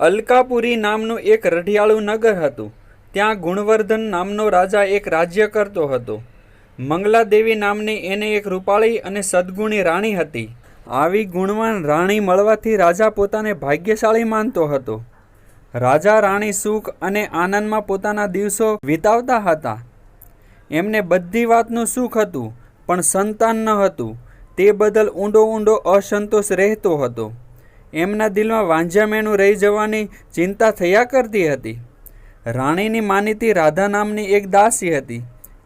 અલકાપુરી નામનું એક રઢિયાળું નગર હતું. ત્યાં ગુણવર્ધન નામનો રાજા એક રાજ્ય કરતો હતો. મંગલાદેવી નામની એને એક રૂપાળી અને સદગુણી રાણી હતી. આવી ગુણવાન રાણી મળવાથી રાજા પોતાને ભાગ્યશાળી માનતો હતો. રાજા, રાણી સુખ અને આનંદમાં પોતાના દિવસો વિતાવતા હતા. એમને બધી વાતનું સુખ હતું, પણ સંતાન ન હતું. તે બદલ ઊંડો ઊંડો અસંતોષ રહેતો હતો. એમના દિલમાં વાંઝ્યામેણું રહી જવાની ચિંતા થયા કરતી હતી. રાણીની માનીતી રાધા નામની એક દાસી હતી.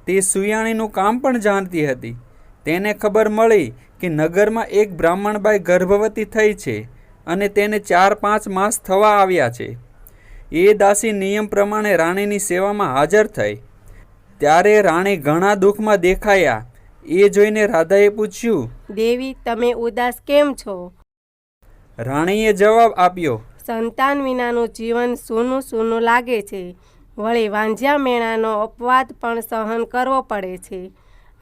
તે સુયાણીનું કામ પણ જાણતી હતી. તેને ખબર મળી કે નગરમાં એક બ્રાહ્મણબાઈ ગર્ભવતી થઈ છે અને તેને ચાર પાંચ માસ થવા આવ્યા છે. એ દાસી નિયમ પ્રમાણે રાણીની સેવામાં હાજર થઈ. ત્યારે રાણી ઘણા દુઃખમાં દેખાયા. એ જોઈને રાધાએ પૂછ્યું, દેવી, તમે ઉદાસ કેમ છો? રાણીએ જવાબ આપ્યો સંતાન વિનાનું જીવન સૂનું સૂનું લાગે છે. વળી વાંઝ્યા મેણાનો અપવાદ પણ સહન કરવો પડે છે.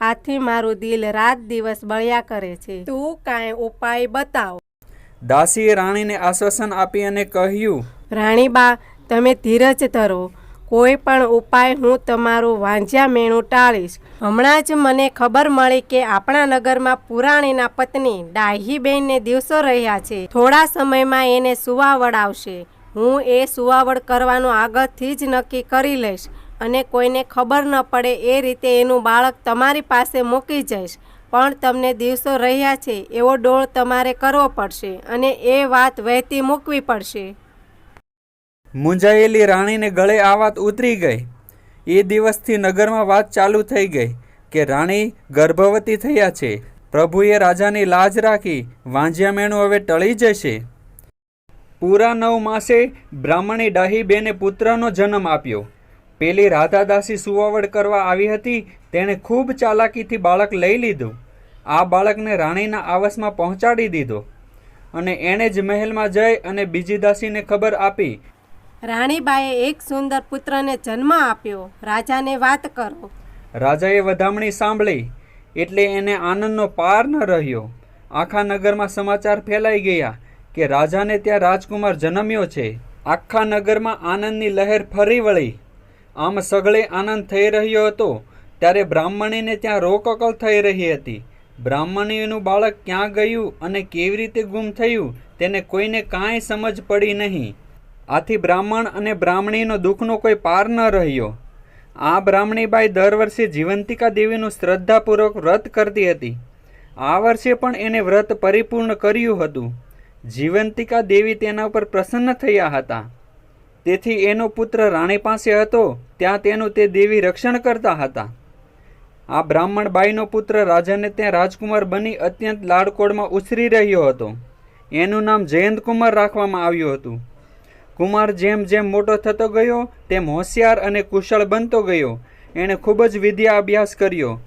આથી મારું દિલ રાત દિવસ બળ્યા કરે છે. તું કાંઈ ઉપાય બતાવ. દાસીએ રાણીને આશ્વાસન આપી અને કહ્યું રાણીબા તમે ધીરજ ધરો. કોઈ પણ ઉપાય હું તમારું વાંઝ્યા મેણું ટાળીશ. હમણાં જ મને ખબર મળી કે આપણા નગરમાં પુરાણીના પત્ની ડાહીબેનને દિવસો રહ્યા છે. થોડા સમયમાં એને સુવાવડ આવશે. હું એ સુવાવડ કરવાનું આગળથી જ નક્કી કરી લઈશ અને કોઈને ખબર ન પડે એ રીતે એનું બાળક તમારી પાસે મૂકી જઈશ. પણ તમને દિવસો રહ્યા છે એવો ડોળ તમારે કરવો પડશે અને એ વાત વહેતી મૂકવી પડશે. મૂંઝાયેલી રાણીને ગળે આ વાત ઉતરી ગઈ. એ દિવસથી નગરમાં વાત ચાલુ થઈ ગઈ કે રાણી ગર્ભવતી થયા છે. પ્રભુએ રાજાની લાજ રાખી વાંજિયામેણું હવે ટળી જશે. પૂરા નવ માસે બ્રાહ્મણી ડાહીબેને પુત્રનો જન્મ આપ્યો. પેલી રાધાદાસી સુવાવડ કરવા આવી હતી, તેણે ખૂબ ચાલાકીથી બાળક લઈ લીધું. આ બાળકને રાણીના આવાસમાં પહોંચાડી દીધો. અને એણે જ મહેલમાં જઈ અને બીજી દાસીને ખબર આપી રાણીબાએ એક સુંદર પુત્રને જન્મ આપ્યો. રાજાને વાત કરો. રાજાએ વધામણી સાંભળી એટલે એને આનંદનો પાર ન રહ્યો. આખા નગરમાં સમાચાર ફેલાઈ ગયા કે રાજાને ત્યાં રાજકુમાર જન્મ્યો છે. આખા નગરમાં આનંદની લહેર ફરી વળી. આમ સગળે આનંદ થઈ રહ્યો હતો ત્યારે બ્રાહ્મણીને ત્યાં રોકકલ થઈ રહી હતી. બ્રાહ્મણીનું બાળક ક્યાં ગયું અને કેવી રીતે ગુમ થયું તેને કોઈને કાંઈ સમજ પડી નહીં. આથી બ્રાહ્મણ અને બ્રાહ્મણીનો દુઃખનો કોઈ પાર ન રહ્યો. આ બ્રાહ્મણીબાઈ દર વર્ષે જીવંતિકા દેવીનું શ્રદ્ધાપૂર્વક વ્રત કરતી હતી. આ વર્ષે પણ એને વ્રત પરિપૂર્ણ કર્યું હતું. જીવંતિકા દેવી તેના ઉપર પ્રસન્ન થયા હતા. તેથી એનો પુત્ર રાણી પાસે હતો, ત્યાં તેનું તે દેવી રક્ષણ કરતા હતા. આ બ્રાહ્મણ બાઈનો પુત્ર રાજાને ત્યાં રાજકુમાર બની અત્યંત લાડકોડમાં ઉછરી રહ્યો હતો. એનું નામ જયંતકુમાર રાખવામાં આવ્યું હતું. કુમાર જેમ જેમ મોટો થતો ગયો, તેમ હોશિયાર અને કુશળ બનતો ગયો. એણે ખૂબ જ વિદ્યા અભ્યાસ કર્યો.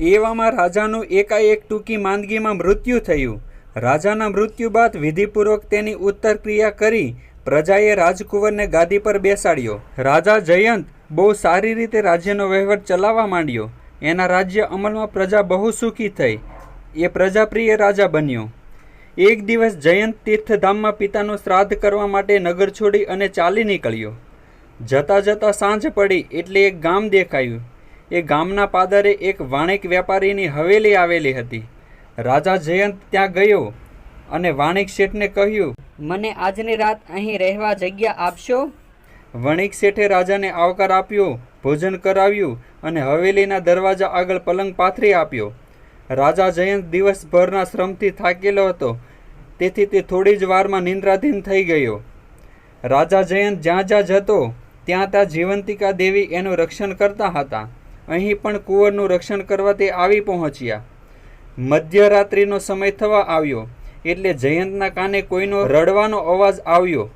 એવામાં રાજાનું એકાએક ટૂંકી માંદગીમાં મૃત્યુ થયું. રાજાના મૃત્યુ બાદ વિધિપૂર્વક તેની ઉત્તર ક્રિયા કરી પ્રજાએ રાજકુંવરને ગાદી પર બેસાડ્યો. રાજા જયંત બહુ સારી રીતે રાજ્યનો વહીવટ ચલાવવા માંડ્યો. એના રાજ્ય અમલમાં પ્રજા બહુ સુખી થઈ. એ પ્રજાપ્રિય રાજા બન્યો. એક દિવસ જયંત તીર્થધામમાં પિતાનું શ્રાદ્ધ કરવા માટે નગર છોડી અને ચાલી નીકળ્યો. જતાં જતાં સાંજ પડી એટલે એક ગામ દેખાયું. એ ગામના પાદરે એક વાણિક વેપારીની હવેલી આવેલી હતી. રાજા જયંત ત્યાં ગયો અને વાણિક શેઠને કહ્યું મને આજની રાત અહીં રહેવા જગ્યા આપશો? વણિક શેઠે રાજાને આવકાર આપ્યો ભોજન કરાવ્યું અને હવેલીના દરવાજા આગળ પલંગ પાથરી આપ્યો. રાજા જયંત દિવસભરના શ્રમથી થાકેલો હતો. તેથી તે થોડી જ વારમાં નિંદ્રાધીન થઈ ગયો. રાજા જયંત જ્યાં જ્યાં જતો, ત્યાં ત્યાં જીવંતિકા દેવી એનું રક્ષણ કરતા હતા. અહીં પણ કુંવરનું રક્ષણ કરવા તે આવી પહોંચ્યા. મધ્યરાત્રિનો સમય થવા આવ્યો, એટલે જયંતના કાને કોઈનો રડવાનો અવાજ આવ્યો.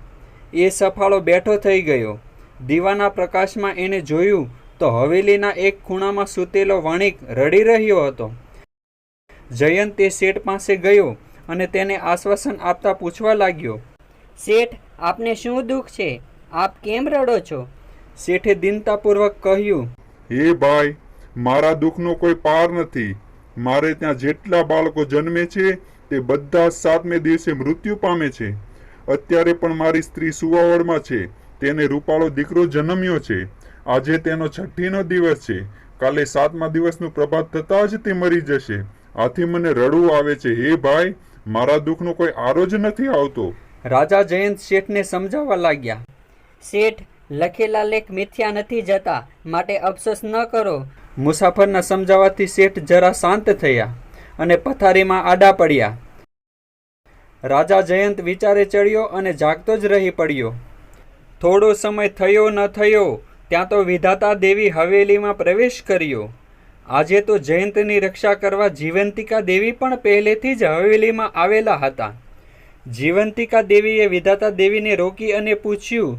એ સફાળો બેઠો થઈ ગયો. દીવાના પ્રકાશમાં એને જોયું તો હવેલીના એક ખૂણામાં સૂતેલો વણિક રડી રહ્યો હતો. જયંત તે શેઠ પાસે ગયો અને તેને આશ્વાસન આપતા પૂછવા લાગ્યો, શેઠ, આપને શું દુઃખ છે? આપ કેમ રડો છો? શેઠે દિનતાપૂર્વક કહ્યું, હે ભાઈ, મારા દુઃખનો કોઈ પાર નથી. મારે ત્યાં જેટલા બાળકો જન્મે છે, તે બધા સાતમે દિવસે મૃત્યુ પામે છે. અત્યારે પણ મારી સ્ત્રી સુવાવડમાં છે. તેને રૂપાળો દીકરો જન્મ્યો છે. આજે તેનો છઠ્ઠીનો દિવસ છે. કાલે સાતમા દિવસનું પ્રભાત થતાં જ તે મરી જશે. આથી મને રડવું આવે છે. હે ભાઈ મારા દુઃખનો કોઈ આરો જ નથી આવતો. રાજા જયંત શેઠને સમજાવવા લાગ્યા. શેઠ લખેલા લેખ મિથ્યા નથી જતા. માટે અફસોસ ન કરો. મુસાફરના સમજાવવાથી શેઠ જરા શાંત થયા અને પથારીમાં આડા પડ્યા. રાજા જયંત વિચારે ચડ્યો અને જાગતો જ રહી પડ્યો. થોડો સમય થયો ન થયો ત્યાં તો વિધાતા દેવી હવેલીમાં પ્રવેશ કર્યો. આજે તો જયંતની રક્ષા કરવા જીવંતિકા દેવી પણ પહેલેથી જ હવેલીમાં આવેલા હતા. જીવંતિકા દેવીએ વિધાતા દેવીને રોકી અને પૂછ્યું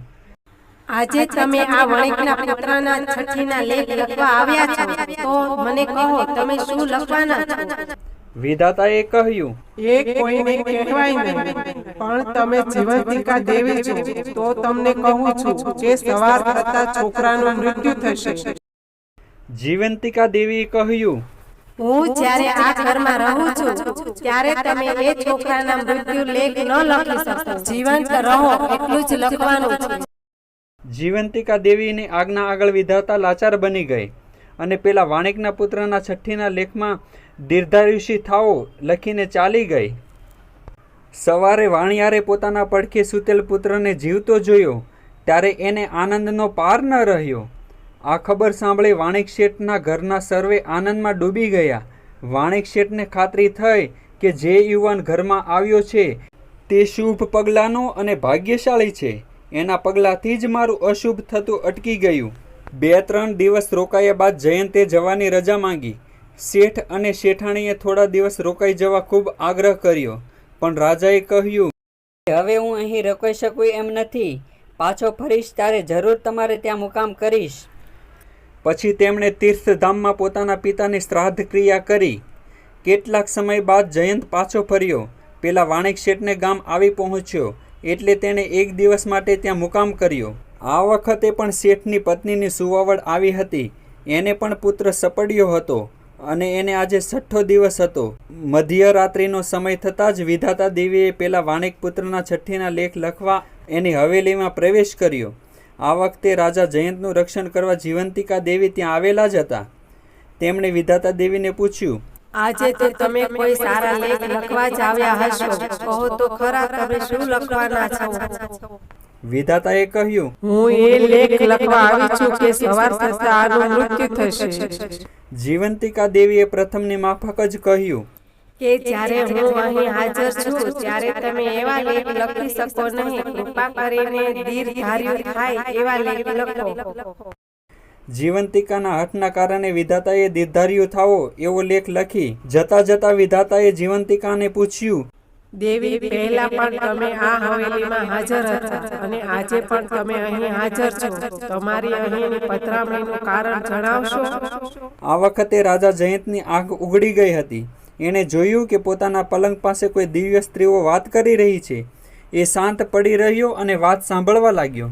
આજે તમે આ વણિકના પુત્રના છઠ્ઠીના લેખ લખવા આવ્યા છો? તો મને કહો તમે શું લખવાના છો? વિધાતાએ કહ્યું એ કોઈને કહેવાય નહીં પણ તમે જીવંતિકા દેવી છો તો તમને કહું છું કે સવાર થતા છોકરાનું મૃત્યુ થશે. જીવંતિકા દેવીએ કહ્યું હું જ્યારે આ ઘરમાં રહું છું ત્યારે તમે એ છોકરાના મૃત્યુ લેખ ન લખી શકો. જીવંત રહો એટલું જ લખવાનું છે. જીવંતિકા દેવીની આજ્ઞા આગળ વિધાતા લાચાર બની ગઈ અને પેલા વાણિકના પુત્રના છઠ્ઠીના લેખમાં દીર્ઘાયુષી થાઓ લખીને ચાલી ગઈ. સવારે વાણિયારે પોતાના પડખે સૂતેલ પુત્રને જીવતો જોયો ત્યારે એને આનંદનો પાર ન રહ્યો. આ ખબર સાંભળી વાણિક શેઠના ઘરના સર્વે આનંદમાં ડૂબી ગયા. વાણિક શેઠને ખાતરી થઈ કે જે યુવાન ઘરમાં આવ્યો છે તે શુભ પગલાંનો અને ભાગ્યશાળી છે. એના પગલાંથી જ મારું અશુભ થતું અટકી ગયું. બે ત્રણ દિવસ રોકાયા બાદ જયંતે જવાની રજા માંગી. શેઠ અને શેઠાણીએ થોડા દિવસ રોકાઈ જવા ખૂબ આગ્રહ કર્યો. પણ રાજાએ કહ્યું, હવે હું અહીં રોકાઈ શકું એમ નથી. પાછો ફરીશ ત્યારે જરૂર તમારે ત્યાં મુકામ કરીશ. પછી તેમણે તીર્થધામમાં પોતાના પિતાની શ્રાદ્ધ ક્રિયા કરી. કેટલાક સમય બાદ જયંત પાછો ફર્યો. પેલા વાણિક શેઠને ગામ આવી પહોંચ્યો. એટલે તેણે એક દિવસ માટે ત્યાં મુકામ કર્યો. આ વખતે પણ શેઠની પત્નીની સુવાવડ આવી હતી. એને પણ પુત્ર સપડ્યો હતો અને એને આજે છઠ્ઠો દિવસ હતો. મધ્યરાત્રિનો સમય થતાં જ વિધાતા દેવીએ પેલા વાણિક પુત્રના છઠ્ઠીના લેખ લખવા એની હવેલીમાં પ્રવેશ કર્યો. આ વખતે રાજા જયંતનું રક્ષણ કરવા જીવંતિકા દેવી ત્યાં આવેલા જ હતા. તેમણે વિધાતા દેવીને પૂછ્યું આજે તો તમે કોઈ સારા લેખ લખવા જ આવ્યા હશો. કહો તો ખરા તમે શું લખવાના છો? વિધાતાએ કહ્યું હું એ લેખ લખવા આવી છું કે સવાર થતા આનું મૃત્યુ થશે. જીવંતિકા દેવીએ પ્રથમની માફક જ કહ્યું કે જ્યારે હું અહીં હાજર છું ત્યારે તમે એવા લેખ લખી શકો નહીં. કૃપા કરીને દીર્ઘાર્યું થાય એવા લેખ. લખો. જીવંતિકાના હઠના કારણે વિધાતાએ દીર્ઘાર્યું થાવો એવો લેખ લખી જતા જતા વિધાતાએ જીવંતિકાને પૂછ્યું દેવી પહેલા પણ તમે આ હવેલીમાં હાજર હતા અને આજે પણ તમે અહીં હાજર છો. તમારી અહીંની પધરામણીનું કારણ જણાવશો? આ વખતે રાજા જયંતની આંખ ઉગડી ગઈ હતી. એણે જોયું કે પોતાના પલંગ પાસે કોઈ દિવ્ય સ્ત્રીઓ વાત કરી રહી છે. એ શાંત પડી રહ્યો અને વાત સાંભળવા લાગ્યો.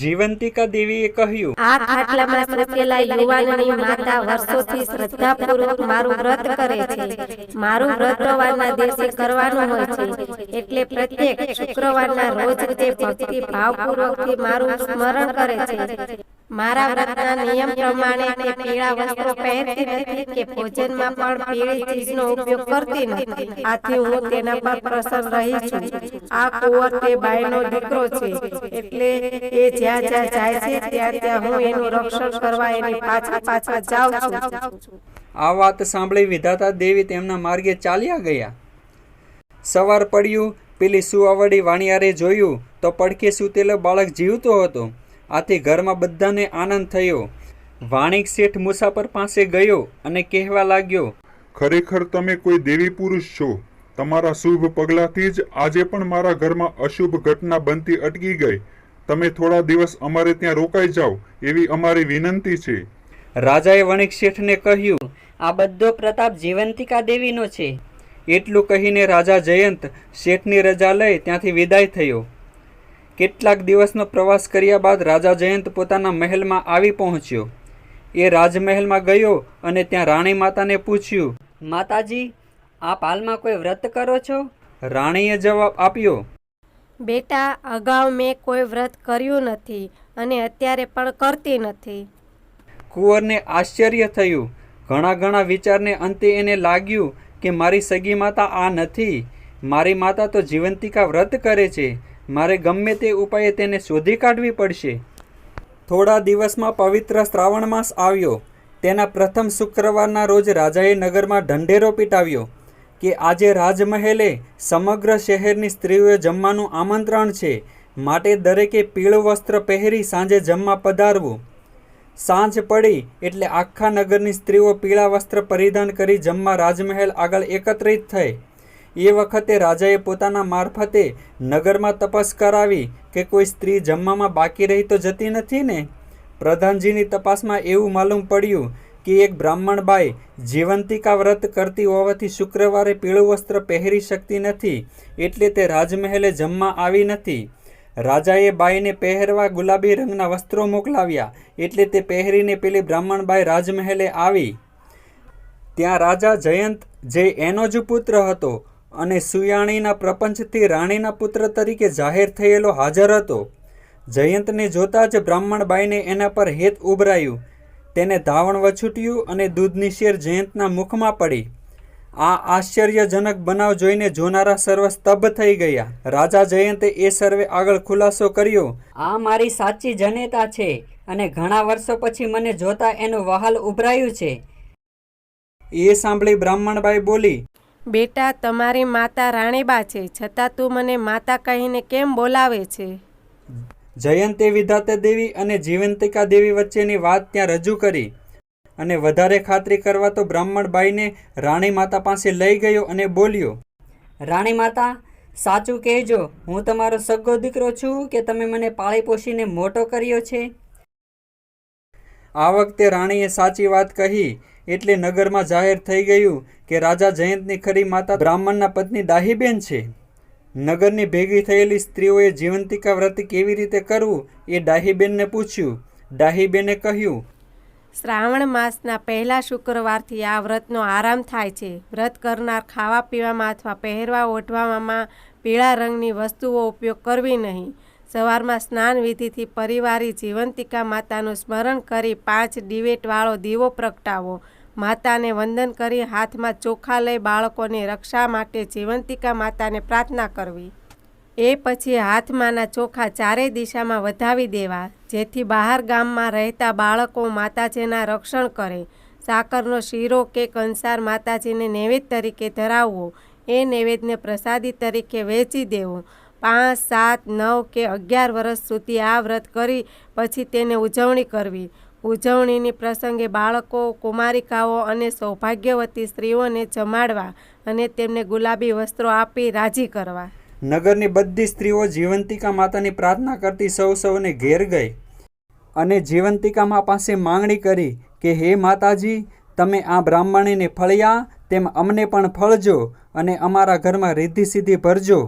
જીવંતિકા દેવીએ કહ્યું, આ ખાટલામાં સૂતેલા યુવાનની માતા વર્ષોથી શ્રદ્ધાપૂર્વક મારું વ્રત કરે છે. મારું વ્રત સવારના દિવસે કરવાનું હોય છે. એટલે પ્રત્યેક શુક્રવારના રોજ તે ભક્તિ ભાવપૂર્વકથી મારું સ્મરણ કરે છે. મારા વ્રતના નિયમ પ્રમાણે તે પીળા વસ્ત્રો પહેરતી નથી કે ભોજનમાં પણ પીળી ચીજનો ઉપયોગ કરતી નથી. આથી હું તેના પર પ્રસન્ન રહી છું. આ કુંવર તે બાઈનો દીકરો છે. એટલે એ જ્યાં જ્યાં જાય છે ત્યાં ત્યાં હું એનું રક્ષણ કરવા એની પાછા પાછા જાઉં છું. આ વાત સાંભળી વિધાતા દેવી તેમના માર્ગે ચાલ્યા ગયા. સવાર પડ્યું પેલી સુવાવડી વાણિયારે જોયું તો પડખે સૂતેલો બાળક જીવતો હતો. આથી ઘરમાં બધાને આનંદ થયો. વાણિક શેઠ મુસાફર પાસે ગયો અને કહેવા લાગ્યો ખરેખર તમે કોઈ દેવી પુરુષ છો. તમારા શુભ પગલાથી જ આજે પણ મારા ઘરમાં અશુભ ઘટના બનતી અટકી ગઈ. તમે થોડા દિવસ અમારે ત્યાં રોકાઈ જાઓ એવી અમારી વિનંતી છે. રાજાએ વણિક શેઠને કહ્યું આ બધો પ્રતાપ જીવંતિકા દેવીનો છે. એટલું કહીને રાજા જયંત શેઠની રજા લઈ ત્યાંથી વિદાય થયો. કેટલાક દિવસનો પ્રવાસ કર્યા બાદ રાજા જયંત પોતાના મહેલમાં આવી પહોંચ્યો. એ રાજમહેલમાં ગયો અને ત્યાં રાણી માતાને પૂછ્યું માતાજી આપ હાલમાં કોઈ વ્રત કરો છો? રાણીએ જવાબ આપ્યો બેટા, અગાઉ મેં કોઈ વ્રત કર્યું નથી અને અત્યારે પણ કરતી નથી. કુંવરને આશ્ચર્ય થયું. ઘણા ઘણા વિચારને અંતે એને લાગ્યું કે મારી સગી માતા આ નથી. મારી માતા તો જીવંતિકા વ્રત કરે છે. મારે ગમે તે ઉપાયે તેને શોધી કાઢવી પડશે. થોડા દિવસમાં પવિત્ર શ્રાવણ માસ આવ્યો. તેના પ્રથમ શુક્રવારના રોજ રાજાએ નગરમાં ઢંઢેરો પીટાવ્યો. કે આજે રાજમહેલે સમગ્ર શહેરની સ્ત્રીઓએ જમવાનું આમંત્રણ છે. માટે દરેકે પીળું વસ્ત્ર પહેરી સાંજે જમવા પધારવું. સાંજ પડી એટલે આખા નગરની સ્ત્રીઓ પીળા વસ્ત્ર પરિધાન કરી જમવા રાજમહેલ આગળ એકત્રિત થઈ. એ વખતે રાજાએ પોતાના મારફતે નગરમાં તપાસ કરાવી કે કોઈ સ્ત્રી જમવામાં બાકી રહી તો જતી નથી ને? પ્રધાનજીની તપાસમાં એવું માલુમ પડ્યું કે એક બ્રાહ્મણ બાઈ જીવંતિકા વ્રત કરતી હોવાથી શુક્રવારે પીળું વસ્ત્ર પહેરી શકતી નથી, એટલે તે રાજમહેલે જમવા આવી નથી. રાજાએ બાઈને પહેરવા ગુલાબી રંગના વસ્ત્રો મોકલાવ્યા, એટલે તે પહેરીને પેલી બ્રાહ્મણ બાઈ રાજમહેલે આવી. ત્યાં રાજા જયંત, જે એનો જ પુત્ર હતો અને સુયાણીના પ્રપંચથી રાણીના પુત્ર તરીકે જાહેર થયેલો હાજર હતો. જયંતને જોતાં જ બ્રાહ્મણ બાઈને એના પર હેત ઉભરાયું. તેને ધાવણ વછૂટ્યું અને દૂધની શેર જયંતના મુખમાં પડી. આ આશ્ચર્યજનક બનાવ જોઈને જોનારા સર્વ સ્તબ્ધ થઈ ગયા. રાજા જયંતે એ સર્વે આગળ ખુલાસો કર્યો. આ મારી સાચી જનેતા છે અને ઘણા વર્ષો પછી મને જોતા એનું વહાલ ઉભરાયું છે. એ સાંભળી બ્રાહ્મણબાઈ બોલી બેટા તમારી માતા રાણીબા છે છતાં તું મને માતા કહીને કેમ બોલાવે છે? જયંતે વિધાતા દેવી અને જીવંતિકા દેવી વચ્ચેની વાત ત્યાં રજૂ કરી અને વધારે ખાતરી કરવા તો બ્રાહ્મણબાઈને રાણી માતા પાસે લઈ ગયો અને બોલ્યો રાણી માતા સાચું કહેજો હું તમારો સગ્ગો દીકરો છું કે તમે મને પાળી પોષીને મોટો કર્યો છે? આ વખતે રાણીએ સાચી વાત કહી એટલે નગરમાં જાહેર થઈ ગયું કે રાજા જયંતની ખરી માતા બ્રાહ્મણના પત્ની દાહીબેન છે. નગરની ભેગી થયેલી સ્ત્રીઓએ જીવંતિકા વ્રત કેવી રીતે કરવું એ ડાહીબેનને પૂછ્યું. ડાહીબેને કહ્યું, શ્રાવણ માસના પહેલા શુક્રવારથી આ વ્રતનો આરામ થાય છે. વ્રત કરનાર ખાવા પીવામાં અથવા પહેરવા ઓઢવામાં પીળા રંગની વસ્તુઓ ઉપયોગ કરવી નહીં. સવારમાં સ્નાન વિધિથી પરિવારી જીવંતિકા માતાનું સ્મરણ કરી પાંચ ડિવેટવાળો દીવો પ્રગટાવો. માતાને વંદન કરી હાથમાં ચોખા લઈ બાળકોની રક્ષા માટે જીવંતિકા માતાને પ્રાર્થના કરવી. એ પછી હાથમાંના ચોખા ચારેય દિશામાં વધાવી દેવા, જેથી બહાર ગામમાં રહેતા બાળકો માતાજીના રક્ષણ કરે. સાકરનો શીરો કે કંસાર માતાજીને નૈવેદ્ય તરીકે ધરાવવો, એ નૈવેદ્યને પ્રસાદી તરીકે વેચી દેવો. પાંચ, સાત, નવ કે અગિયાર વર્ષ સુધી આ વ્રત કરી પછી તેને ઉજવણી કરવી. ઉજવણીની પ્રસંગે બાળકો, કુમારિકાઓ અને સૌભાગ્યવતી સ્ત્રીઓને જમાડવા અને તેમને ગુલાબી વસ્ત્રો આપી રાજી કરવા. નગરની બધી સ્ત્રીઓ જીવંતિકા માતાની પ્રાર્થના કરતી સૌ સૌને ઘેર ગઈ અને જીવંતિકા મા પાસે માંગણી કરી કે, હે માતાજી, તમે આ બ્રાહ્મણીને ફળ્યા, તેમ અમને પણ ફળજો અને અમારા ઘરમાં રીધી સીધી ભરજો.